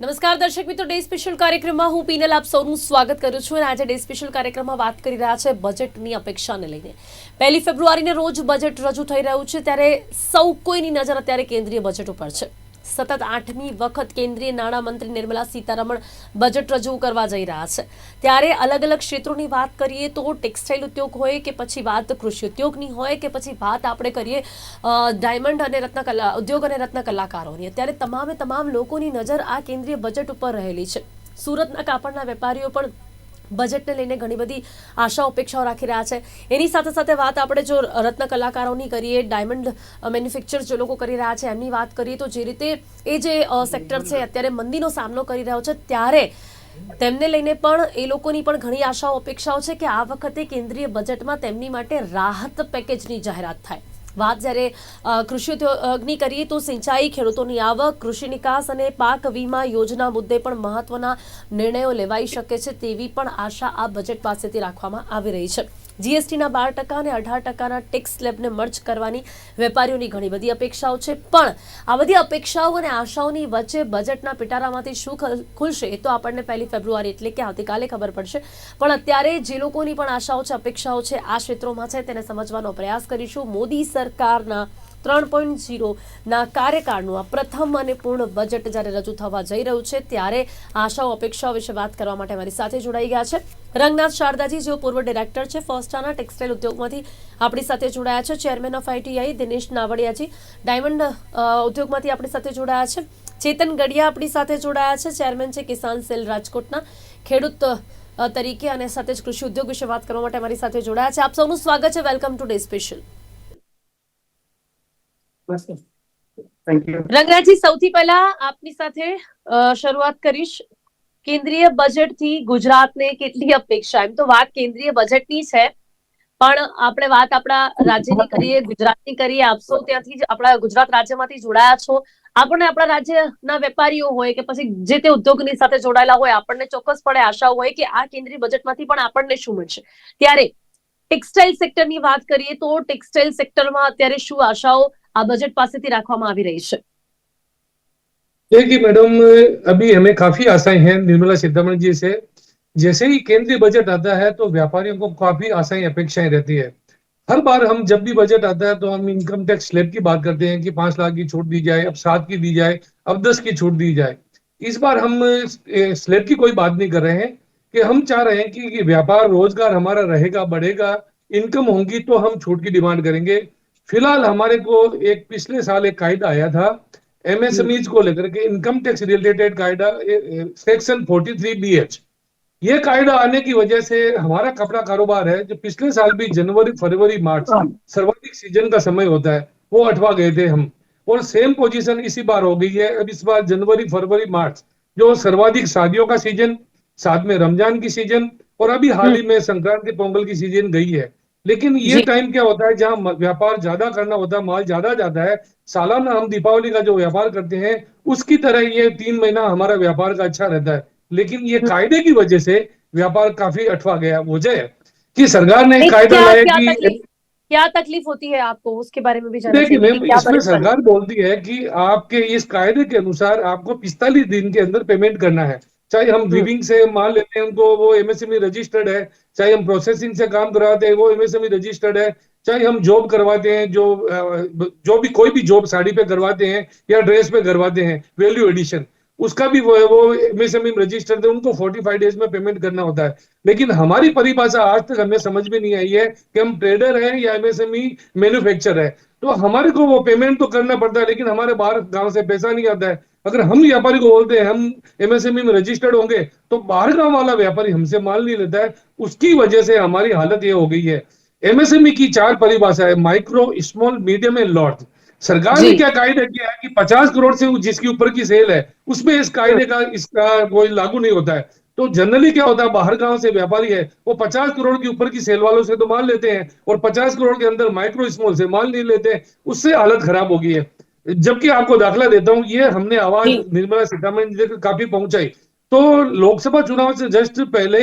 નમસ્કાર દર્શક મિત્રો, ડે સ્પેશિયલ કાર્યક્રમમાં હું પીનલ આપ સૌનું સ્વાગત કરું છું અને આજે ડે સ્પેશિયલ કાર્યક્રમમાં વાત કરી રહ્યા છે બજેટની અપેક્ષાને લઈને. પહેલી ફેબ્રુઆરીને રોજ બજેટ રજૂ થઈ રહ્યું છે, ત્યારે સૌ કોઈની નજર અત્યારે કેન્દ્રીય બજેટ ઉપર છે. સતત આઠમી વખત કેન્દ્રીય નાણામંત્રી નિર્મલા સીતારમણ બજેટ રજૂ કરવા જઈ રહ્યા છે. ત્યારે અલગ અલગ ક્ષેત્રોની વાત કરીએ તો ટેક્સટાઇલ ઉદ્યોગ હોય કે પછી વાત કૃષિ ઉદ્યોગની હોય કે પછી વાત આપણે કરીએ ડાયમંડ અને રત્નકલા ઉદ્યોગ અને રત્ન કલાકારોની. અત્યારે તમામે તમામ લોકોની નજર આ કેન્દ્રીય બજેટ ઉપર રહેલી છે. સુરતના કાપડના વેપારીઓ પણ બજેટને લઈને ઘણી બધી આશા, અપેક્ષાઓ રાખી રહ્યા છે. એની સાથે સાથે વાત આપણે જો રત્ન કલાકારોની કરીએ, ડાયમંડ મેન્યુફેક્ચર જે લોકો કરી રહ્યા છે, એમની વાત કરીએ તો જે રીતે એ જે સેક્ટર છે, અત્યારે મંદીનો સામનો કરી રહ્યો છે, ત્યારે તેમને લઈને પણ એ લોકોની પણ ઘણી આશાઓ અપેક્ષાઓ છે કે આ વખતે કેન્દ્રીય બજેટમાં તેમની માટે રાહત પેકેજની જાહેરાત થાય. વાત જ્યારે કૃષિ ઉદ્યોગની કરીએ તો સિંચાઈ, ખેડૂતોની આવક, કૃષિ નિકાસ અને પાક વીમા યોજના મુદ્દે પણ મહત્વના નિર્ણયો લેવાઈ શકે છે તેવી પણ આશા આ બજેટ પાસેથી રાખવામાં આવી રહી છે. જીએસટીના બાર ટકા અને અઢાર ટકાના ટેક્સ સ્લેબને મર્જ કરવાની વેપારીઓની ઘણી બધી અપેક્ષાઓ છે. પણ આ બધી અપેક્ષાઓ અને આશાઓની વચ્ચે બજેટના પિટારામાંથી શું ખલ- ખુલશે એ તો આપણને પહેલી ફેબ્રુઆરી, એટલે કે આવતીકાલે ખબર પડશે. પણ અત્યારે જે લોકોની પણ આશાઓ છે, અપેક્ષાઓ છે, આ ક્ષેત્રોમાં છે, તેને સમજવાનો પ્રયાસ કરીશું. મોદી સરકારના ત્રણ પોઈન્ટ ઝીરોના કાર્યકાળનું આ પ્રથમ અને પૂર્ણ બજેટ જ્યારે રજૂ થવા જઈ રહ્યું છે, ત્યારે આશાઓ, અપેક્ષાઓ વિશે વાત કરવા માટે મારી સાથે જોડાઈ ગયા છે. રંગનાથ શારદાજી, જેઓ પૂર્વ ડિરેક્ટર છે ફર્સ્ટાના ટેક્સટાઇલ ઉદ્યોગમાંથી આપણી સાથે જોડાયા છે. ચેરમેન ઓફ આઈટીઆઈ દિનેશ નાવડિયાજી ડાયમંડ ઉદ્યોગમાંથી આપણી સાથે જોડાયા છે. ચેતન ગડિયા આપણી સાથે જોડાયા છે. ચેરમેન છે, કિસાન સેલ રાજકોટના ખેડૂત તરીકે અને સાથે જ કૃષિ ઉદ્યોગ વિશે વાત કરવા માટે મારી સાથે જોડાયા છે. આપ સૌનું સ્વાગત છે. Welcome today special thank સૌથી પહેલા આપની સાથે શરૂઆત કરીશ. કેન્દ્રીય બજેટથી ગુજરાતને કેટલી અપેક્ષા? એમ તો વાત કેન્દ્રીય બજેટની છે, પણ આપણે વાત આપણા રાજ્યની કરીએ, ગુજરાતની કરીએ. આપશો ત્યાંથી આપણા ગુજરાત રાજ્યમાંથી જોડાયા છો. આપણને આપણા રાજ્યના વેપારીઓ હોય કે પછી જે તે ઉદ્યોગની સાથે જોડાયેલા હોય, આપણને ચોક્કસપણે આશા હોય કે આ કેન્દ્રીય બજેટમાંથી પણ આપણને શું મળશે. ત્યારે ટેક્સટાઇલ સેક્ટરની વાત કરીએ તો ટેક્સટાઇલ સેક્ટરમાં અત્યારે શું આશાઓ આ બજેટ પાસેથી રાખવામાં આવી રહી છે देखिए मैडम अभी हमें काफी आशाएं हैं निर्मला सीतारमण जी से जैसे ही केंद्रीय बजट आता है तो व्यापारियों को काफी आशाएं अपेक्षाएं रहती है हर बार हम जब भी बजट आता है तो हम इनकम टैक्स स्लैब की बात करते हैं कि पांच लाख की छूट दी जाए अब सात की दी जाए अब दस की छूट दी जाए इस बार हम स्लैब की कोई बात नहीं कर रहे हैं कि हम चाह रहे हैं कि, कि व्यापार रोजगार हमारा रहेगा बढ़ेगा इनकम होगी तो हम छूट की डिमांड करेंगे फ़िलहाल हमारे को एक पिछले साल एक कायदा आया था एमएसएमईज को लेकर के इनकम टैक्स रिलेटेड कायदा सेक्शन 43 बी एच ये कायदा आने की वजह से हमारा कपड़ा कारोबार है जो पिछले साल भी जनवरी फरवरी मार्च सर्वाधिक सीज़न का समय होता है वो अठवा गए थे हम। और सेम पोजीशन इसी बार हो गई है अब इस बार जनवरी फरवरी मार्च जो सर्वाधिक शादियों का सीज़न साथ में रमज़ान की सीज़न और अभी हाल ही में संक्रांति पोंगल की सीज़न गई है। लेकिन ये टाइम क्या होता है जहाँ व्यापार ज़्यादा करना होता है माल ज़्यादा जाता है सालाना हम दीपावली का जो व्यापार करते हैं उसकी तरह ये तीन महीना हमारा व्यापार का अच्छा रहता है। लेकिन ये कायदे की वजह से व्यापार काफ़ी अटवा गया वजह है कि सरकार ने कायदा लाया कि क्या तकलीफ़ होती है आपको उसके बारे में भी देखिए मैम इसमें सरकार बोलती है कि आपके इस कायदे के अनुसार आपको पिस्तालीस दिन के अंदर पेमेंट करना है। चाहे हम विविंग से माल लेते हैं उनको वो एमएसएमई रजिस्टर्ड है चाहे हम प्रोसेसिंग से काम करवाते हैं, वो एमएसएमई रजिस्टर्ड है। चाहे हम जॉब करवाते हैं, जो जो भी, कोई भी जॉब साड़ी पे करवाते हैं या ड्रेस पे करवाते हैं वैल्यू एडिशन उसका भी वो है वो एमएसएमई रजिस्टर्ड है, उनको 45 डेज़ में पेमेंट करना होता है। लेकिन हमारी परिभाषा आज तक हमें समझ में नहीं आई है कि हम ट्रेडर हैं या एमएसएमई मैन्युफैक्चर है। तो हमारे को वो पेमेंट तो करना पड़ता है, लेकिन हमारे बाहर गाँव से पैसा नहीं आता है। अगर हम व्यापारी को बोलते हैं हम एमएसएमई में रजिस्टर्ड होंगे तो बाहर गाँव वाला व्यापारी हमसे माल नहीं लेता है। उसकी वजह से हमारी हालत ये हो गई है। एमएसएमई की चार परिभाषा है micro small medium and large सरकार ने क्या कायदा किया है कि 50 करोड़ से जिसके ऊपर की सेल है उसमें इस कायदे का इसका कोई लागू नहीं होता है। तो जनरली क्या होता है बाहर गाँव से व्यापारी है वो 50 करोड़ के ऊपर की सेल वालों से तो माल लेते हैं और 50 करोड़ के अंदर माइक्रो स्मॉल से माल नहीं लेते उससे हालत खराब हो गई है। जबकि आपको दाखला देता हूँ ये हमने आवाज़ निर्मला सीतारमण जी तक काफ़ी पहुंचाई। तो लोकसभा चुनाव से जस्ट पहले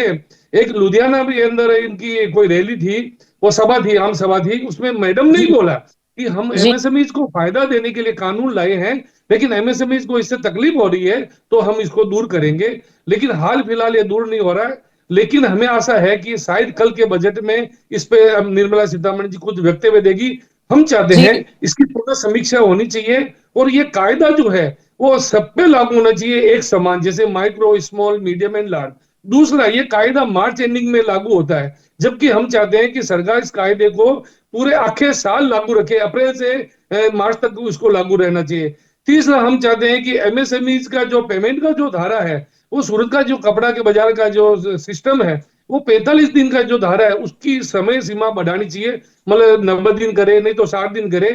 एक लुधियाना भी अंदर इनकी कोई रैली थी वो सभा थी आम सभा थी उसमें मैडम ने ही बोला कि हम एमएसएमई को फ़ायदा देने के लिए कानून लाए हैं लेकिन एमएसएमई को इससे तकलीफ़ हो रही है तो हम इसको दूर करेंगे। लेकिन हाल फ़िलहाल ये दूर नहीं हो रहा है लेकिन हमें आशा है कि शायद कल के बजट में इस पे निर्मला सीतारमण जी कुछ वक्तव्य देगी हम चाहते हैं इसकी पूर्ण समीक्षा होनी चाहिए और ये कायदा जो है वो सब पे लागू होना चाहिए एक समान जैसे micro small medium and large दूसरा ये कायदा मार्च एंडिंग में लागू होता है जबकि हम चाहते हैं कि सरकार इस कायदे को पूरे आखे साल लागू रखे अप्रैल से मार्च तक उसको लागू रहना चाहिए। तीसरा हम चाहते हैं कि एमएसएमईज का जो पेमेंट का जो धारा है वो सूरत का जो कपड़ा के बाज़ार का जो सिस्टम है वो 45 दिन का जो धारा है उसकी समय सीमा बढ़ानी चाहिए मतलब नब्बे दिन करे नहीं तो साठ दिन करे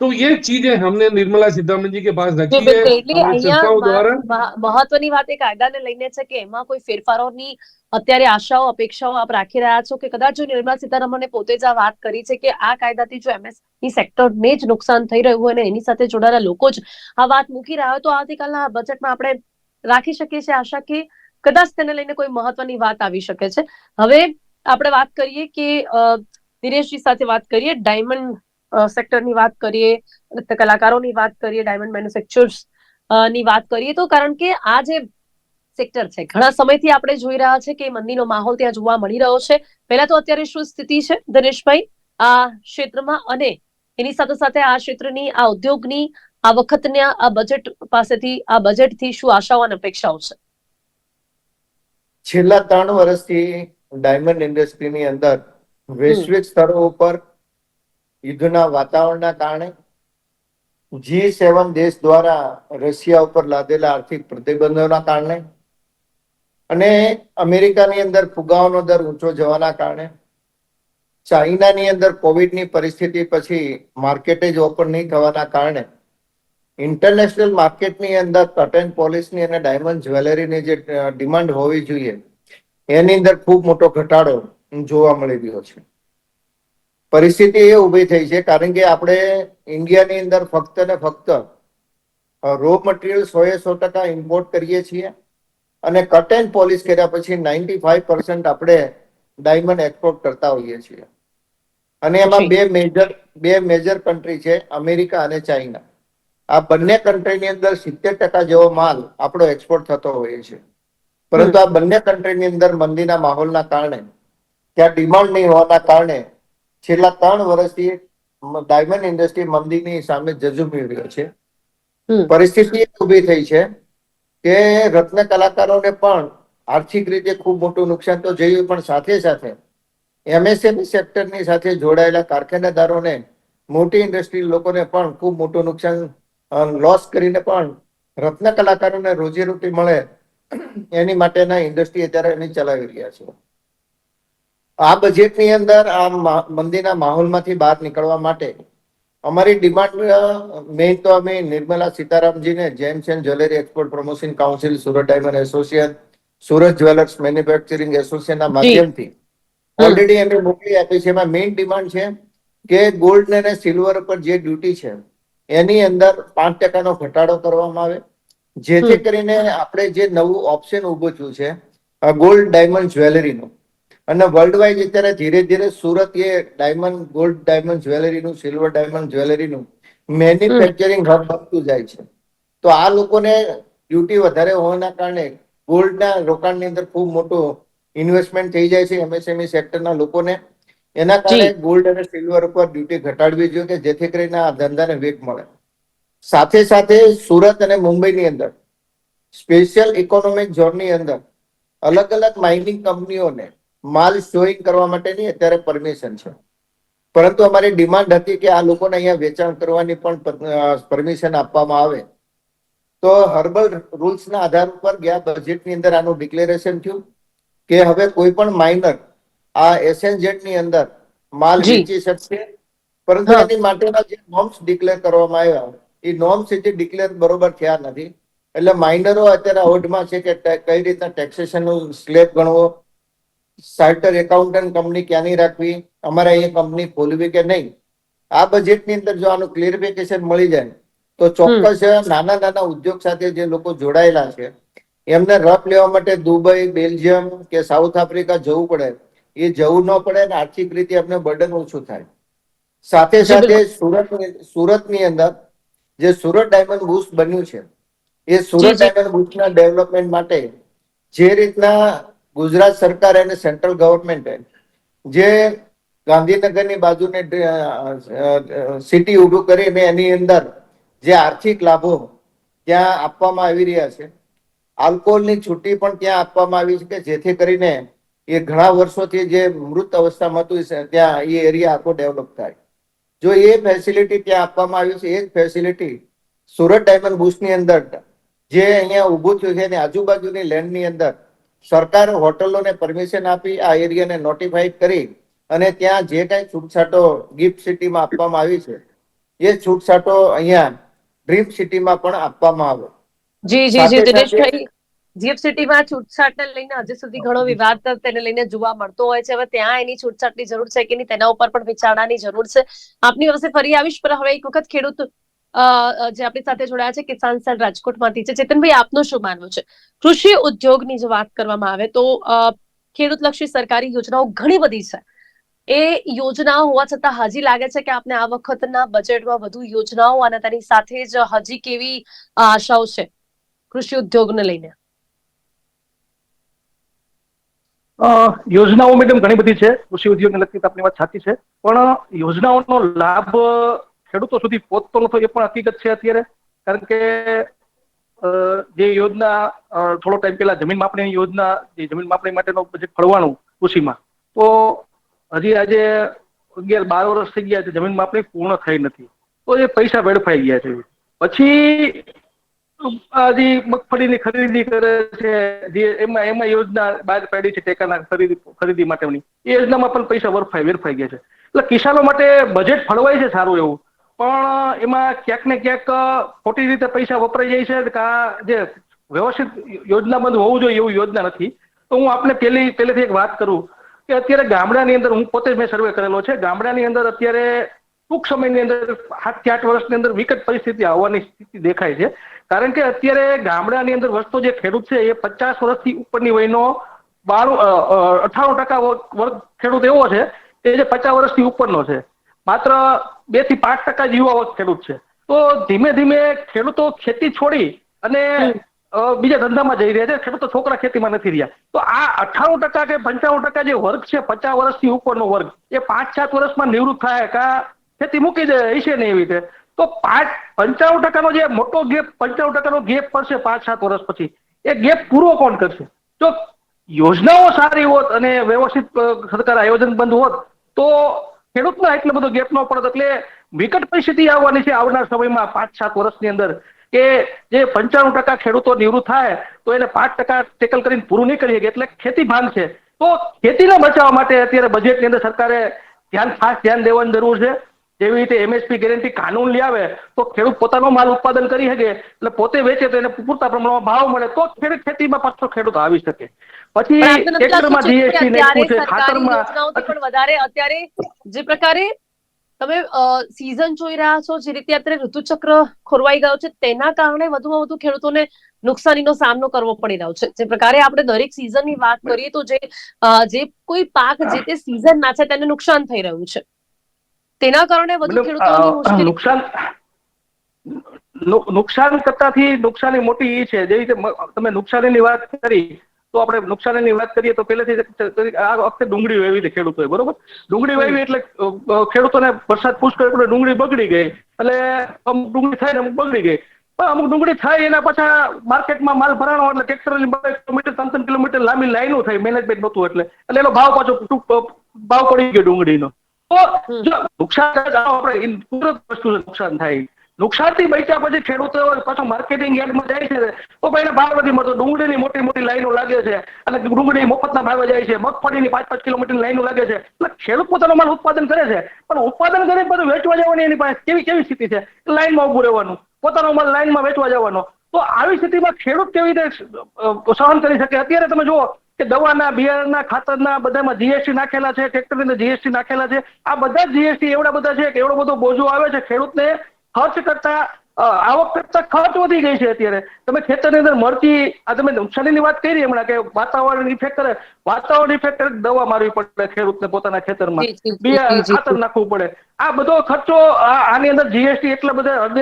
तो ये चीजें हमने निर्मला सीतारमण जी के पास જી रखी है બિલકુલ એટલે हमारी અહીંયા चर्चाओं द्वारा મહ- મહ- મહત્વની વાત એ કાયદાને લઈને છે કે એમાં કોઈ ફેરફારોની અત્યારે આશાઓ અપેક્ષાઓ આપ રાખી રહ્યા છો કે કદાચ જો નિર્મલા સીતારમણે પોતે જ આ વાત કરી છે કે આ કાયદાથી જો એમએસઈ સેક્ટરને જ નુકસાન થઈ રહ્યું હોય અને એની સાથે જોડાયેલા લોકો જ આ વાત મૂકી રહ્યા હોય તો આવતીકાલના બજેટમાં આપણે રાખી શકીએ છીએ આશા કે કદાચ તેને લઈને કોઈ મહત્વની વાત આવી શકે છે. હવે આપણે વાત કરીએ કે દિનેશજી સાથે વાત કરીએ, ડાયમંડ સેક્ટરની વાત કરીએ કલાકારોની વાત કરીએ, ડાયમંડ મેન્યુફેક્ચર્સની વાત કરીએ, તો કારણ કે આ જે સેક્ટર છે, ઘણા સમયથી આપણે જોઈ રહ્યા છે કે મંદીનો માહોલ ત્યાં જોવા મળી રહ્યો છે. પહેલા તો અત્યારે શું સ્થિતિ છે, દિનેશભાઈ? આ ક્ષેત્રમાં અને એની સાથે સાથે આ ક્ષેત્રની, આ ઉદ્યોગની, આ વખતના, આ બજેટ પાસેથી, આ બજેટથી શું આશાઓ અને અપેક્ષાઓ છે? છેલ્લા ત્રણ વર્ષથી ડાયમંડ ઇન્ડસ્ટ્રીની અંદર વૈશ્વિક સ્તરો ઉપર યુદ્ધના વાતાવરણના કારણે જી સેવન દેશ દ્વારા રશિયા ઉપર લાદેલા આર્થિક પ્રતિબંધોના કારણે અને અમેરિકાની અંદર ફુગાવાનો દર ઊંચો જવાના કારણે ચાઇનાની અંદર કોવિડની પરિસ્થિતિ પછી માર્કેટે જ ઓપન નહીં થવાના કારણે ઇન્ટરનેશનલ માર્કેટની અંદર કટન પોલિસની અને ડાયમંડ જ્વેલરીની જે ડિમાન્ડ હોવી જોઈએ એની અંદર ખૂબ મોટો ઘટાડો જોવા મળી રહ્યો છે. પરિસ્થિતિ એ ઊભી થઈ છે કારણ કે આપણે ઇન્ડિયાની અંદર ફક્ત ને ફક્ત રો મટીરિયલ સો એ સો ટકા ઇમ્પોર્ટ કરીએ છીએ અને કટ એન્ડ પોલિશ કર્યા પછી નાઇન્ટી ફાઈવ પર્સન્ટ આપણે ડાયમંડ એક્સપોર્ટ કરતા હોઈએ છીએ. અને એમાં બે મેજર બે મેજર કન્ટ્રી છે અમેરિકા અને ચાઇના આ બંને કન્ટ્રીની અંદર સિત્તેર ટકા જેવો માલ આપણો એક્સપોર્ટ થતો હોય છે. પરંતુ આ બંને કન્ટ્રીની અંદર મંદીના માહોલના કારણે ત્યાં ડિમાન્ડ નહીં હોવાના કારણે છેલ્લા ત્રણ વર્ષથી ડાયમંડ ઇન્ડસ્ટ્રી મંદીની સામે જજુમી રહ્યો છે. પરિસ્થિતિ ઊભી થઈ છે કે રત્ન કલાકારોને પણ આર્થિક રીતે ખૂબ મોટું નુકસાન તો જોયું પણ સાથે સાથે એમએસએમઈ સેક્ટરની સાથે જોડાયેલા કારખાનેદારોને મોટી ઇન્ડસ્ટ્રી લોકોને પણ ખૂબ મોટું નુકસાન લોસ કરીને પણ રત્ન કલાકારોને રોજીરોટી મળે એની માટેના ઇન્ડસ્ટ્રી અત્યારે એની ચલાવી રહ્યા છે. આ બજેટની અંદર આ મંદીના માહોલમાંથી બહાર નીકળવા માટે અમારી ડિમાન્ડ મેઇન તો અમે Nirmala સીતારામજીને gems and jewellery export promotion council Surat diamond association Surat jewellers manufacturing એસોસિએશનના માધ્યમથી ઓલરેડી એમને મોકલી આપી છે. એમાં મેઇન ડિમાન્ડ છે કે ગોલ્ડ અને સિલ્વર પર જે ડ્યુટી છે એની અંદર પાંચ ટકાનો ઘટાડો કરવામાં આવે. જેથી કરીને આપણે જે નવું ઓપ્શન ઉભું થયું છે ગોલ્ડ ડાયમંડ જ્વેલરીનું અને વર્લ્ડ વાઇડ અત્યારે ધીરે ધીરે સુરત એ ડાયમંડ ગોલ્ડ ડાયમંડ જ્વેલરીનું સિલ્વર ડાયમંડ જ્વેલરીનું મેન્યુફેક્ચરિંગ હબ બનતું જાય છે. તો આ લોકોને ડ્યુટી વધારે હોવાના કારણે ગોલ્ડના રોકાણની અંદર ખૂબ મોટો ઇન્વેસ્ટમેન્ટ થઈ જાય છે એમએસએમઈ સેક્ટરના લોકોને. એના કારણે ગોલ્ડ અને સિલ્વર ઉપર ડ્યુટી ઘટાડવી જોઈએ કે જેથી કરીને આ ધંધાને વેગ મળે. સાથે સાથે સુરત અને મુંબઈની અંદર સ્પેશિયલ ઇકોનોમિક ઝોનની અંદર અલગ અલગ માઇનિંગ કંપનીઓને માલ સ્ટોરિંગ કરવા માટેની અત્યારે પરમિશન છે. પરંતુ અમારી ડિમાન્ડ હતી કે આ લોકોને અહીંયા વેચાણ કરવાની પણ પરમિશન આપવામાં આવે. તો હર્બલ રૂલ્સના આધાર ઉપર ગયા બજેટની અંદર આનું ડિક્લેરેશન થયું કે હવે કોઈ પણ માઇનર આ એસએનજેડની અંદર માલ વેચી શકશે. પરંતુ એની માટેના જે નોર્મ્સ ડિક્લેર કરવામાં આવ્યા એ નોર્મ્સ હજી ડિક્લેર બરોબર થયા નથી. એટલે માઇનરો અત્યારે હોડમાં છે કે કઈ રીતના ટેક્સેશનનું સ્લેબ ગણવો ચાર્ટર એકાઉન્ટન્ટ કંપની ક્યાંની રાખવી અમારે અહીંયા કંપની ખોલવી કે નહીં આ બજેટની અંદર જો આનું ક્લિયરિફિકેશન મળી જાય તો ચોક્કસ નાના નાના ઉદ્યોગ સાથે જે લોકો જોડાયેલા છે એમને રફ લેવા માટે દુબઈ બેલ્જિયમ કે સાઉથ આફ્રિકા જવું પડે. એ જવું ન પડે અને આર્થિક રીતે એમને બર્ડન ઓછું થાય. સાથે સાથે સુરત સુરતની અંદર જે સુરત ડાયમંડ બુસ્ટ બન્યું છે એ સુરત. ડાયમંડ બુસ્ટના ડેવલપમેન્ટ માટે જે રીતના ગુજરાત સરકાર અને સેન્ટ્રલ ગવર્મેન્ટે જે ગાંધીનગરની બાજુને સિટી ઊભું કરીને એની અંદર જે આર્થિક લાભો ત્યાં આપવામાં આવી રહ્યા છે. આલ્કોહોલની છુટ્ટી પણ ત્યાં આપવામાં આવી છે કે જેથી કરીને એ ઘણા વર્ષોથી જે મૃત અવસ્થામાં હતું ત્યાં એ એરિયા આખો ડેવલપ થાય. જો એ ફેસિલિટી ત્યાં આપવામાં આવી છે એ જ ફેસિલિટી સુરત ડાયમંડ બુશની અંદર જે અહીંયા ઊભું થયું છે એની આજુબાજુની લેન્ડની અંદર સરકારે હોટલોને પરમિશન આપી આ એરિયાને નોટિફાઈડ કરી અને ત્યાં જે કાંઈ છૂટછાટો ગિફ્ટ સિટીમાં આપવામાં આવી છે એ છૂટછાટો અહીંયા ડ્રીમ સિટીમાં પણ આપવામાં આવે. જી જી જી દિનેશભાઈ જીએફ સિટીમાં છૂટછાટને લઈને હજી સુધી ઘણો વિવાદ તેને લઈને જોવા મળતો હોય છે. હવે ત્યાં એની છૂટછાટની જરૂર છે કે નહીં તેના ઉપર પણ વિચારણાની જરૂર છે. આપની પાસે ફરી આવીશ પણ હવે એક વખત ખેડૂત જે આપણી સાથે જોડાયા છે કિસાન સેલ રાજકોટમાંથી છે. ચેતનભાઈ આપનું શું માનવું છે? કૃષિ ઉદ્યોગની જો વાત કરવામાં આવે તો અ, ખેડૂતલક્ષી સરકારી યોજનાઓ ઘણી બધી છે. એ યોજનાઓ હોવા છતાં હજી લાગે છે કે આપને આ વખતના બજેટમાં વધુ યોજનાઓ અને તેની સાથે જ હજી કેવી આશાઓ છે કૃષિ ઉદ્યોગને લઈને? યોજનાઓ મેડમ ઘણી બધી છે. કૃષિ ઉદ્યોગને લગતી આપની વાત સાચી છે. પણ યોજનાઓનો લાભ ખેડૂતો સુધી પહોંચતો નતો એ પણ હકીકત છે અત્યારે. કારણ કે જે યોજના થોડો ટાઈમ પહેલા જમીન માપણી યોજના, જે જમીન માપણી માટેનો બજેટ ફળવાનું કૃષિમાં, તો હજી આજે અગિયાર બાર વર્ષ થઈ ગયા છે. જમીન માપણી પૂર્ણ થઈ નથી. તો એ પૈસા વેડફાઈ ગયા છે. પછી જે મગફળીની ખરીદી કરે છે, જે એમાં એમાં યોજના બહાર પાડી છે ટેકાના ખરીદી ખરીદી માટેની. એ યોજનામાં પણ પૈસા વરફાઈ વેરફાઈ ગયા છે. એટલે કિસાનો માટે બજેટ ફળવાય છે સારું એવું. પણ એમાં ક્યાંક ને ક્યાંક ખોટી રીતે પૈસા વપરાઈ જાય છે, કા જે વ્યવસ્થિત યોજનાબંધ હોવું જોઈએ એવું યોજના નથી. તો હું આપને પહેલી પહેલેથી એક વાત કરું કે અત્યારે ગામડાની અંદર, હું પોતે જ મેં સર્વે કરેલો છે, ગામડાની અંદર અત્યારે ટૂંક સમયની અંદર સાતથી આઠ વર્ષની અંદર વિકટ પરિસ્થિતિ આવવાની સ્થિતિ દેખાય છે. કારણ કે અત્યારે ગામડાની અંદર વસતો જે ખેડૂત છે એ પચાસ વર્ષથી ઉપરની વયનો બાણું અઠાણું ટકા વર્ગ ખેડૂત એવો છે કે જે પચાસ વર્ષથી ઉપરનો છે. માત્ર બેથી પાંચ ટકા જ યુવા ખેડૂત છે. તો ધીમે ધીમે ખેડૂતો ખેતી છોડી અને બીજા ધંધામાં જઈ રહ્યા છે. ખેડૂતો છોકરા ખેતીમાં નથી રહ્યા. તો આ અઠાણું ટકા કે પંચાણું ટકા જે વર્ગ છે, પચાસ વર્ષથી ઉપરનો વર્ગ, એ પાંચ સાત વર્ષમાં નિવૃત્ત થાય કા ખેતી મૂકી દે હશે ને એવી રીતે. તો પાંચ, પંચાણું ટકાનો જે મોટો ગેપ પંચાણું ટકાનો ગેપ પડશે પાંચ, સાત વર્ષ પછી, એ ગેપ પૂરો કોણ કરશે? જો યોજનાઓ સારી હોત અને વ્યવસ્થિત સરકાર આયોજન બંધ હોત, તો ખેડૂતનો એટલો બધો ગેપ ન પડત. એટલે વિકટ પરિસ્થિતિ આવવાની છે આવનાર સમયમાં પાંચ, સાત વર્ષની અંદર, કે જે પંચાણું ટકા ખેડૂતો નિવૃત્ત થાય, તો એને પાંચ ટકા ટેકલ કરીને પૂરું નહીં કરી શકે. એટલે ખેતી ભાંગશે તો ખેતીને બચાવવા માટે અત્યારે બજેટની અંદર સરકારે ધ્યાન, ખાસ ધ્યાન દેવાની જરૂર છે. જેવી રીતે એમએસપી ગેરંટી કાનૂન લઈ આવે તો ખેડૂત પોતાનો માલ ઉત્પાદન કરી શકે એટલે પોતે વેચે તો એને પૂરતા પ્રમાણમાં ભાવ મળે તો ખેડૂત ખેતીમાં પાછો ખેડૂત આવી શકે. પછી કે જીએસટી ને પૂછે ખાતરમાં પણ વધારે અત્યારે જે પ્રકારે તમે સીઝન જોઈ રહ્યા છો જે રીતે અત્યારે ઋતુચક્ર ખોરવાઈ ગયો છે તેના કારણે વધુમાં વધુ ખેડૂતોને નુકસાનીનો સામનો કરવો પડી રહ્યો છે. જે પ્રકારે આપણે દરેક સિઝનની વાત કરીએ તો જે જે કોઈ પાક જે તે સિઝનમાં છે તેને નુકસાન થઈ રહ્યું છે. તેના કારણે વધુ ખેડૂતોની નુકસાન નુકસાન કરતાથી નુકસાની મોટી એ છે. જેવી રીતે તમે નુકસાનીની વાત કરી તો આપણે નુકસાનીની વાત કરીએ તો પહેલેથી આ વખતે ડુંગળી વાવી હતી ખેડૂતોએ બરોબર? ડુંગળી વાવી એટલે ખેડૂતોને વરસાદ પુષ્કળ એટલે ડુંગળી બગડી ગઈ. એટલે અમુક ડુંગળી થાય ને અમુક બગડી ગઈ. પણ અમુક ડુંગળી થાય એના પાછા માર્કેટમાં માલ ભરાણો એટલે ટ્રેક્ટરની બે કિલોમીટર ત્રણ ત્રણ કિલોમીટર લાંબી લાઈનો થઈ મેનેજમેન્ટ નહોતું એટલે. એટલે એનો ભાવ પાછો ભાવ પડી ગયો ડુંગળીનો. તો જો નુકસાન આપણે કુદરત વસ્તુ નુકસાન થાય. નુકસાનથી બચ્યા પછી ખેડૂતો પાછો માર્કેટિંગ યાર્ડમાં જાય છે તો ભાઈ ભાવ નથી મળતો ડુંગળીની મોટી મોટી લાઈનો લાગે છે અને ડુંગળી મફતના ભાવે જાય છે મગફળીની પાંચ પાંચ કિલોમીટર લાઈનો લાગે છે. એટલે ખેડૂત પોતાનો માલ ઉત્પાદન કરે છે પણ ઉત્પાદન કરીને બધું વેચવા જવાની એની પાસે કેવી કેવી સ્થિતિ છે? લાઈનમાં ઉભું રહેવાનું પોતાનો માલ લાઈનમાં વેચવા જવાનો. તો આવી સ્થિતિમાં ખેડૂત કેવી રીતે સહન કરી શકે? અત્યારે તમે જુઓ કે દવાના, બિયારણના ખાતરના બધામાં જીએસટી નાખેલા છે ટ્રેક્ટરની જીએસટી નાખેલા છે. આ બધા જીએસટી એવડા બધા છે કે એવડો બધો બોજો આવે છે ખેડૂતને. ખર્ચ કરતા આવક કરતા ખર્ચ વધી ગઈ છે અત્યારે. તમે ખેતરની અંદર મળતી આ તમે નુકસાનીની વાત કરી હમણાં કે વાતાવરણ ઇફેક્ટ કરે. વાતાવરણ ઇફેક્ટ કરે દવા મારવી પડે ખેડૂતને પોતાના ખેતરમાં. બિયા. ખાતર નાખવું પડે. આ બધો ખર્ચો આ- આની અંદર જીએસટી એટલા બધા હદે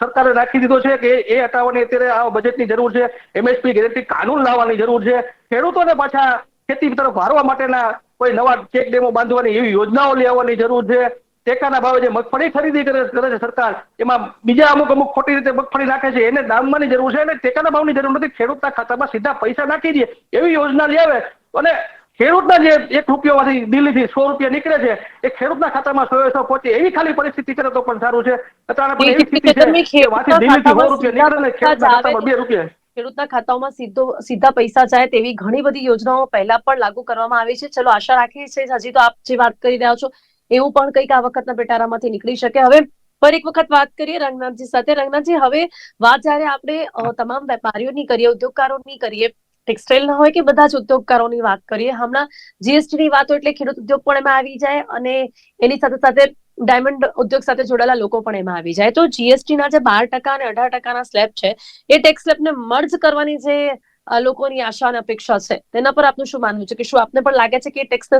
સરકારે નાખી દીધો છે કે એ હટાવવાની અત્યારે આ બજેટની જરૂર છે. એમએસપી ગેરંટી કાનૂન લાવવાની જરૂર છે. ખેડૂતોને પાછા ખેતી તરફ વારવા માટેના કોઈ નવા ચેક ડેમો બાંધવાની એવી યોજનાઓ લેવાની જરૂર છે. ટેકાના ભાવે જે મગફળી ખરીદી કરે છે સરકાર એમાં બીજા અમુક અમુક ખોટી રીતે મગફળી નાખે છે એને દામવાની જરૂર છે અને ટેકાના ભાવની જરૂર નથી. ખેડૂતના ખાતામાં સીધા પૈસા નાખી દે એવી યોજના લઈ આવે. અને ખેડૂતના જે એક રૂપિયામાંથી દિલ્હીથી સો રૂપિયા નીકળે છે એ ખેડૂતના ખાતામાં સો સો પહોંચે એવી ખાલી પરિસ્થિતિ કરે તો પણ સારું છે. અત્યારે પણ એવી સ્થિતિ છે વાંચી દિલ્હીથી સો રૂપિયા નીકળે ખેડૂતના ખાતામાં બે રૂપિયા. ખેડૂતના ખાતાઓમાં સીધો સીધા પૈસા જાય તેવી ઘણી બધી યોજનાઓ પહેલા પણ લાગુ કરવામાં આવી છે. ચલો આશા રાખીએ છીએ હજી તો આપ જે વાત કરી રહ્યા છો એવું પણ કંઈક આ વખતના પેટારામાંથી નીકળી શકે. હવે ફરી એક વખત વાત કરીએ રંગનાથજી સાથે. રંગનાથજી, હવે વાત જયારે આપણે તમામ વેપારીઓની કરીએ, ઉદ્યોગકારોની કરીએ ટેક્સટાઇલ ના હોય કે બધા જ ઉદ્યોગકારોની વાત કરીએ, હમણાં જીએસટી ની વાતો એટલે ખેડૂત ઉદ્યોગ પણ એમાં આવી જાય અને એની સાથે સાથે ડાયમંડ ઉદ્યોગ સાથે જોડાયેલા લોકો પણ એમાં આવી જાય. તો જીએસટી ના જે બાર ટકા અને અઢાર ટકાના સ્લેબ છે, એ ટેક્સ સ્લેબને મર્જ કરવાની જે લોકોની આશા અને અપેક્ષા છે તેના પર આપનું શું માનવું છે કે શું આપને પણ લાગે છે કે ટેક્સ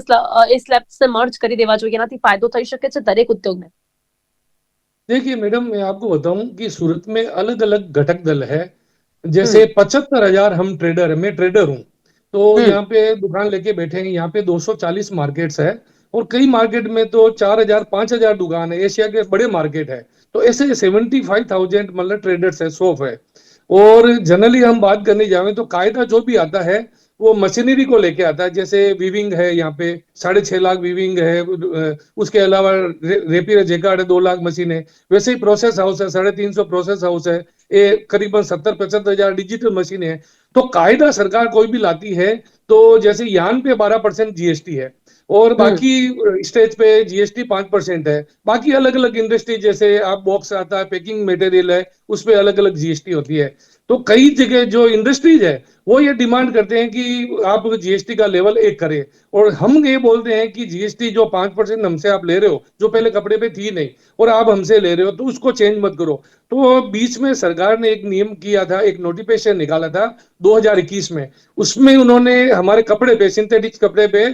એ સ્લેબ્સને મર્જ કરી દેવા જોઈએ એનાથી ફાયદો થઈ શકે છે દરેક ઉદ્યોગને देखिए मैडम मैं आपको बताऊं कि सूरत में अलग अलग घटक दल है जैसे पचहत्तर हजार हम ट्रेडर है मैं ट्रेडर हूं तो हम्म। यहाँ पे दुकान लेके बैठे हैं यहाँ पे 240 मार्केट्स है और कई मार्केट में तो 4000 5000 दुकान है एशिया के बड़े मार्केट है तो ऐसे 75000 मतलब ट्रेडर्स है शॉप है और जनरली हम बात करने जाए तो कायदा जो भी आता है वो मशीनरी को लेके आता है जैसे वीविंग है यहाँ पे साढ़े छह लाख वीविंग है उसके अलावा रे, रेपियर जेकार्ड है दो लाख मशीन है वैसे ही प्रोसेस हाउस है साढ़े तीन सौ प्रोसेस हाउस है ये करीबन सत्तर पचहत्तर हज़ार डिजिटल मशीन है। तो कायदा सरकार कोई भी लाती है तो जैसे यान पे बारह परसेंट जीएसटी है और बाकी स्टेज पे जीएसटी पाँच परसेंट है बाकी अलग अलग इंडस्ट्री जैसे आप बॉक्स आता है पैकिंग मटेरियल है उस पे अलग अलग जीएसटी होती है। तो कई जगह जो इंडस्ट्रीज़ है, वो ये डिमांड करते हैं कि आप जीएसटी का लेवल एक करें। और हम ये बोलते हैं कि जीएसटी जो पाँच परसेंट हमसे आप ले रहे हो, जो पहले कपड़े पे थी नहीं, और आप हमसे ले रहे हो तो उसको चेंज मत करो। तो बीच में सरकार ने एक नियम किया था, एक नोटिफिकेशन निकाला था 2021 में। उसमें उन्होंने हमारे कपड़े पे सिंथेटिक कपड़े पे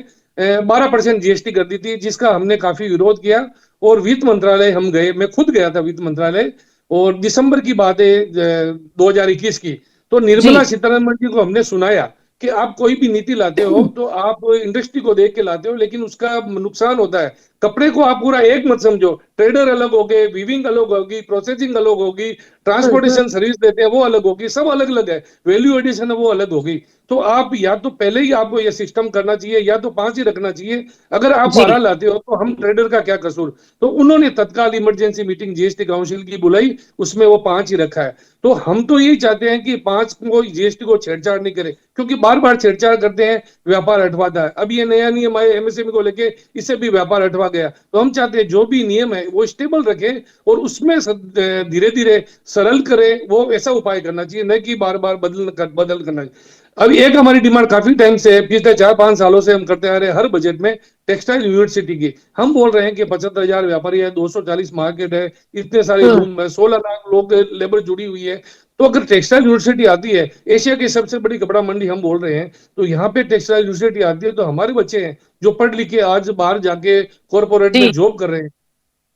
बारह परसेंट जीएसटी कर दी थी, जिसका हमने काफ़ी विरोध किया। और वित्त मंत्रालय, हम गए, मैं खुद गया था वित्त मंत्रालय और दिसंबर की बात है दो हज़ार इक्कीस की। तो निर्मला सीतारमण जी को हमने सुनाया कि आप कोई भी नीति लाते हो तो आप इंडस्ट्री को देख के लाते हो लेकिन उसका नुकसान होता है। कपड़े को आप पूरा एक मत समझो। ट्रेडर अलग हो गए वीविंग अलग होगी प्रोसेसिंग अलग होगी ट्रांसपोर्टेशन सर्विस देते हैं वो अलग होगी सब अलग अलग है। वैल्यू एडिशन है वो अलग होगी। तो आप या तो पहले ही आपको ये सिस्टम करना चाहिए या तो पाँच ही रखना चाहिए। अगर आप बारह लाते हो तो हम ट्रेडर का क्या कसूर? तो उन्होंने तत्काल इमरजेंसी मीटिंग जीएसटी काउंसिल की बुलाई उसमें वो पाँच ही रखा है। तो हम तो यही चाहते हैं कि पाँच को जीएसटी को छेड़छाड़ नहीं करे क्योंकि बार बार छेड़छाड़ करते हैं व्यापार हटवाता है। अब ये नया नियम आए एमएसएमई को लेके इससे भी व्यापार हटवा गया। तो हम चाहते हैं जो भी नियम है वो स्टेबल रखे और उसमें धीरे धीरे सरल करे वो ऐसा उपाय करना चाहिए न कि बार बार बदल कर, बदल करना चाहिए। अब एक हमारी डिमांड काफ़ी टाइम से है पिछले चार पाँच सालों से हम करते आ रहे हैं हर बजट में टेक्सटाइल यूनिवर्सिटी की। हम बोल रहे हैं कि पचहत्तर हज़ार व्यापारी है 240 मार्केट है इतने सारे रूम है सोलह लाख लोग लेबर जुड़ी हुई है। तो अगर टेक्सटाइल यूनिवर्सिटी आती है एशिया की सबसे बड़ी कपड़ा मंडी हम बोल रहे हैं तो यहाँ पे टेक्सटाइल यूनिवर्सिटी आती है तो हमारे बच्चे हैं जो पढ़ लिखे आज बाहर जाके कॉरपोरेट में जॉब कर रहे हैं।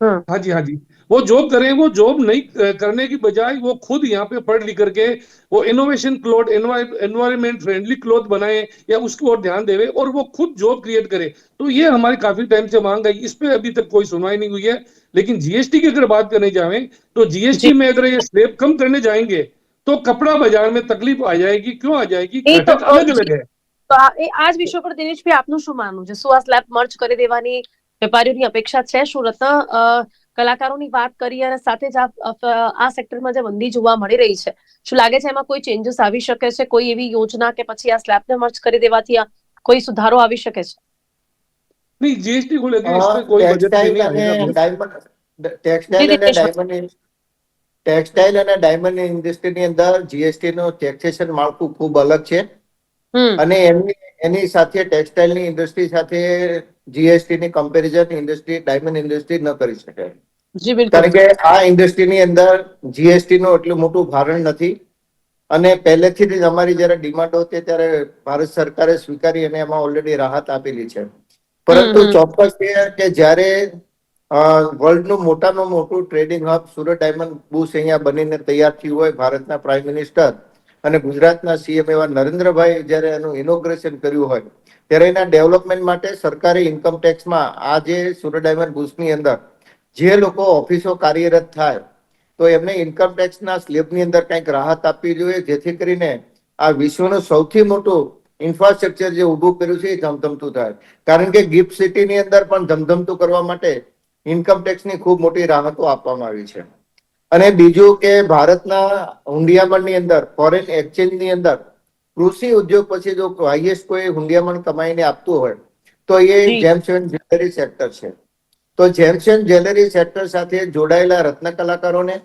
हाँ। हाँ जी हाँ जी। वो जॉब करें वो जॉब नहीं करने की बजाय वो खुद यहाँ पे पढ़ लिख करके वो innovation cloth environment friendly cloth बनाए या उसकी ओर ध्यान देवे और वो खुद जॉब क्रिएट करे। तो ये हमारी काफ़ी टाइम से मांग है इस पर अभी तक कोई सुनवाई नहीं हुई है। लेकिन जीएसटी की अगर बात करने जाए तो जीएसटी में अगर ये स्लेब कम करने जाएंगे तो कपड़ा बाजार में तकलीफ आ जाएगी क्यों आ जाएगी घटक अलग अलग है તો આ એ આ જ વિષય પર દિનેશભાઈ આપનું શું માનવું છે શું આ સ્લેબ મર્જ કરી દેવાની વેપારીઓની અપેક્ષા છે શું રત્ન કલાકારોની વાત કરી અને સાથે જ આ સેક્ટરમાં જે મંદી જોવા મળી રહી છે શું લાગે છે એમાં કોઈ ચેન્જીસ આવી શકે છે કોઈ એવી યોજના કે પછી આ સ્લેબને મર્જ કરી દેવાથી કોઈ સુધારો આવી શકે છે નહીં જીએસટી કોઈ ટેક્સટાઇલ અને ડાયમંડ ઇન્ડસ્ટ્રીની અંદર જીએસટી નું ટેક્સેશન માળખું ખૂબ અલગ છે. અને એમની એની સાથે ટેક્સટાઇલની ઇન્ડસ્ટ્રી સાથે જીએસટી ની કમ્પેરિઝન ઇન્ડસ્ટ્રી ડાયમંડ ઇન્ડસ્ટ્રી ન કરી શકાય કારણ કે આ ઇન્ડસ્ટ્રીની અંદર જીએસટી નું એટલું મોટું ભારણ નથી. અને પહેલેથી જ અમારી જયારે ડિમાન્ડ હતી ત્યારે ભારત સરકારે સ્વીકારી અને એમાં ઓલરેડી રાહત આપેલી છે. પરંતુ. ચોક્કસ છે કે જ્યારે વર્લ્ડનું મોટામાં મોટું trading hub Surat diamond bourse અહીંયા બનીને તૈયાર થયું હોય ભારતના પ્રાઇમ મિનિસ્ટર અને ગુજરાતના સીએમ એવા નરેન્દ્રભાઈ જ્યારે એનું ઇનોગ્રેશન કર્યું હોય ત્યારે એના ડેવલપમેન્ટ માટે સરકારે ઇન્કમ ટેક્સમાં આ જે સુરત ડાયમંડ બુશની અંદર જે લોકો ઓફિસો કાર્યરત થાય તો એમને ઇન્કમ ટેક્સના સ્લેબની અંદર કંઈક રાહત આપવી જોઈએ જેથી કરીને આ વિશ્વનું સૌથી મોટું ઇન્ફ્રાસ્ટ્રક્ચર જે ઊભું કર્યું છે એ ધમધમતું થાય. કારણ કે ગિફ્ટ સિટીની અંદર પણ ધમધમતું કરવા માટે ઇન્કમ ટેક્સની ખૂબ મોટી રાહતો આપવામાં આવી છે. અને બીજું કે ભારતના હુંડિયામણની અંદર ફોરેન એક્સચેન્જની અંદર કૃષિ ઉદ્યોગ પછી જો હાઈએસ્ટ કોઈ હુંડિયામણ કમાઈને આપતું હોય તો એ. જેમ્સ એન્ડ જ્વેલરી સેક્ટર છે. તો જેમ્સ એન્ડ જ્વેલરી સેક્ટર સાથે જોડાયેલા રત્ન કલાકારોને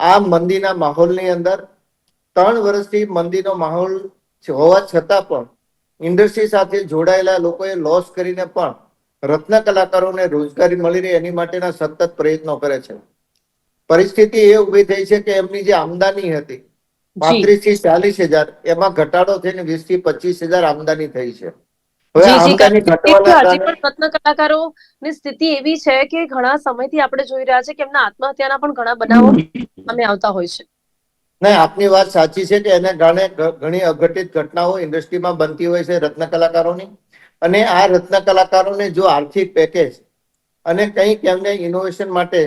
આ મંદીના માહોલની અંદર ત્રણ વર્ષથી મંદીનો માહોલ હોવા છતાં પણ ઇન્ડસ્ટ્રી સાથે જોડાયેલા લોકોએ લોસ કરીને પણ રત્ન કલાકારોને રોજગારી મળી રહે એની માટેના સતત પ્રયત્નો કરે છે. પરિસ્થિતિ એ ઊભી થઈ છે કે એમની જે આમદાની હતી પાંત્રીસથી ચાલીસ હજાર એમાં ઘટાડો થઈને વીસથી પચીસ હજાર આમદાની થઈ છે. હવે જી જી આમદાની કારણ કે ઘટવાના હજી કારણે પણ રત્ન કલાકારોની સ્થિતિ એવી છે કે ઘણા સમયથી આપણે જોઈ રહ્યા છે કે એમના આત્મહત્યાના પણ ઘણા બનાવો સામે આવતા હોય છે. નહીં, આપની વાત સાચી છે કે એને કારણે ઘણી અઘટિત ઘટનાઓ ઇન્ડસ્ટ્રીમાં બનતી હોય છે રત્ન કલાકારોની. અને આ રત્ન કલાકારોને જો આર્થિક પેકેજ અને કંઈક એમને ઇનોવેશન માટે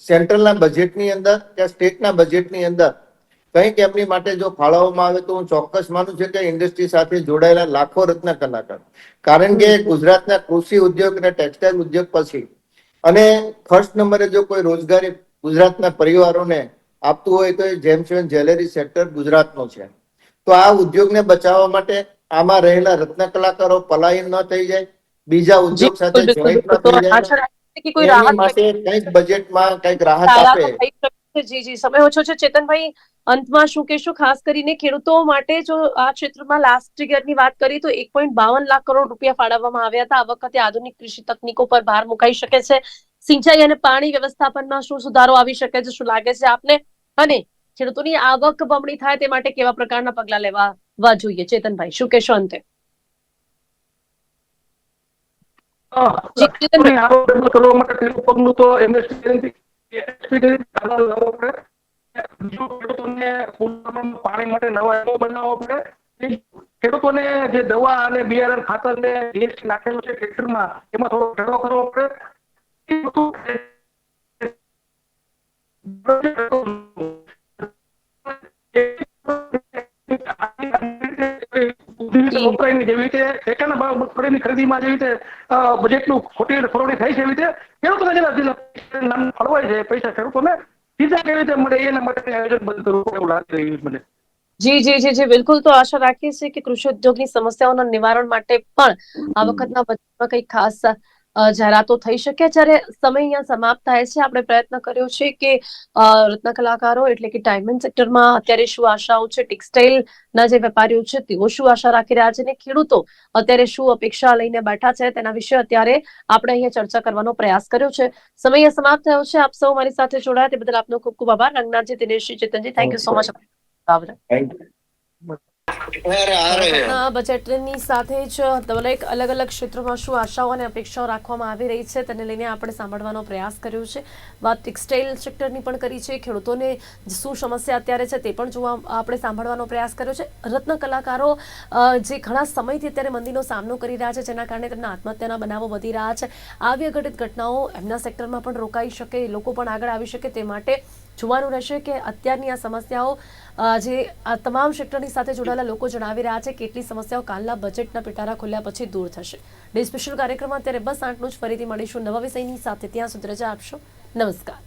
સેન્ટ્રલના બજેટની અંદર કે સ્ટેટના બજેટની અંદર કંઈક એમની માટે જો ફાળવવામાં આવે તો હું ચોક્કસ માનું છું કે ઇન્ડસ્ટ્રી સાથે જોડાયેલા લાખો રત્ન કલાકાર. કારણ કે ગુજરાતના કૃષિ ઉદ્યોગ અને ટેક્સટાઇલ ઉદ્યોગ પછી અને ફર્સ્ટ નંબરે જો કોઈ રોજગારી ગુજરાતના પરિવારોને આપતું હોય તો એ જેમ્સ એન્ડ જ્વેલરી સેક્ટર ગુજરાતનો છે. તો આ ઉદ્યોગને બચાવવા માટે આમાં રહેલા રત્ન કલાકારો પલાયન ન થઈ જાય બીજા ઉદ્યોગ સાથે જોઈન્ટ ન થઈ જાય આશા રાખીએ છીએ કે કોઈ એની માટે કંઈક બજેટમાં કંઈક રાહત આપે. થઈ શકે છે. જી જી. સમય ઓછો છે. ચેતનભાઈ અંતમાં શું કહેશું? ખાસ કરીને ખેડૂતો માટે જો આ ક્ષેત્રમાં લાસ્ટ યરની વાત કરીએ તો એક પોઈન્ટ બાવન લાખ કરોડ રૂપિયા ફાળવવામાં આવ્યા હતા. આ વખતે આધુનિક કૃષિ તકનીકો પર ભાર મુકાઈ શકે છે. સિંચાઈ અને પાણી વ્યવસ્થાપનમાં શું સુધારો આવી શકે છે? શું લાગે છે આપને? અને ખેડૂતોની આવક બમણી થાય તે માટે કેવા પ્રકારના પગલા લેવા જોઈએ? ચેતનભાઈ શું કહેશો અંતે? કરવા માટે પેલું પગલું તો પાણી માટે નવા એવો બનાવવો પડે. ખેડૂતોને જે દવા અને બિયારણ ખાતર ને નાખેલું છે ટ્રેક્ટરમાં એમાં થોડો ઘટાડો કરવો પડે. વપરાયની જેવી રીતે ટેકાના ભાવ ખરીદીમાં જેવી રીતે બજેટનું ખોટી ફરોડી થાય છે એવી રીતે ખેડૂતોને જેના જેના નામ ફળવાય છે પૈસા ખેડૂતોને સીધા કેવી રીતે મળે એના માટે આયોજન બંધ કરવું એવું લાગે મને. જી જી જી જી બિલકુલ તો આશા રાખીએ છીએ કે કૃષિ ઉદ્યોગની સમસ્યાઓના નિવારણ માટે પણ આ વખતના બજેટમાં કંઈક ખાસ જાહેરાતો થઈ શકે જ્યારે સમય અહીંયા સમાપ્ત થાય છે આપણે પ્રયત્ન કર્યો છે કે રત્ન કલાકારો એટલે કે ડાયમંડ સેક્ટરમાં અત્યારે શું આશાઓ છે ટેક્સટાઇલના જે વેપારીઓ છે તેઓ શું આશા રાખી રહ્યા છે અને ખેડૂતો અત્યારે શું અપેક્ષા લઈને બેઠા છે તેના વિશે અત્યારે આપણે અહીંયા ચર્ચા કરવાનો પ્રયાસ કર્યો છે. સમય અહીંયા સમાપ્ત થયો છે. આપ સૌ મારી સાથે જોડાયા. તે બદલ આપનો ખૂબ ખૂબ આભાર. Ranganathji Dineshji Chetanji thank you so much. ભારતના બજેટની સાથે જ દરેક અલગ અલગ ક્ષેત્રોમાં શું આશાઓ અને અપેક્ષાઓ રાખવામાં આવી રહી છે તેને લઈને આપણે સાંભળવાનો પ્રયાસ કર્યો છે. વાત ટેક્સટાઇલ સેક્ટરની પણ કરી છે. ખેડૂતોને શું સમસ્યા અત્યારે છે તે પણ જોવા આપણે સાંભળવાનો પ્રયાસ કર્યો છે. રત્ન કલાકારો જે ઘણા સમયથી અત્યારે મંદીનો સામનો કરી રહ્યા છે જેના કારણે તેમના આત્મહત્યાના બનાવો વધી રહ્યા છે. આવી અઘટિત ઘટનાઓ એમના સેક્ટરમાં પણ રોકાઈ શકે, લોકો પણ આગળ આવી શકે તે માટે જોવાનું રહેશે કે અત્યારની આ સમસ્યાઓ જે આ તમામ સેક્ટરની સાથે જોડાયેલા લોકો જણાવી રહ્યા છે, કેટલી સમસ્યાઓ કાલના બજેટના પિટારા ખોલ્યા પછી દૂર થશે. ડે સ્પેશિયલ કાર્યક્રમમાં અત્યારે બસ આટલું જ ફરીથી મળીશું. નવા વિષયની સાથે ત્યાં સુધી રજા આપશો. નમસ્કાર.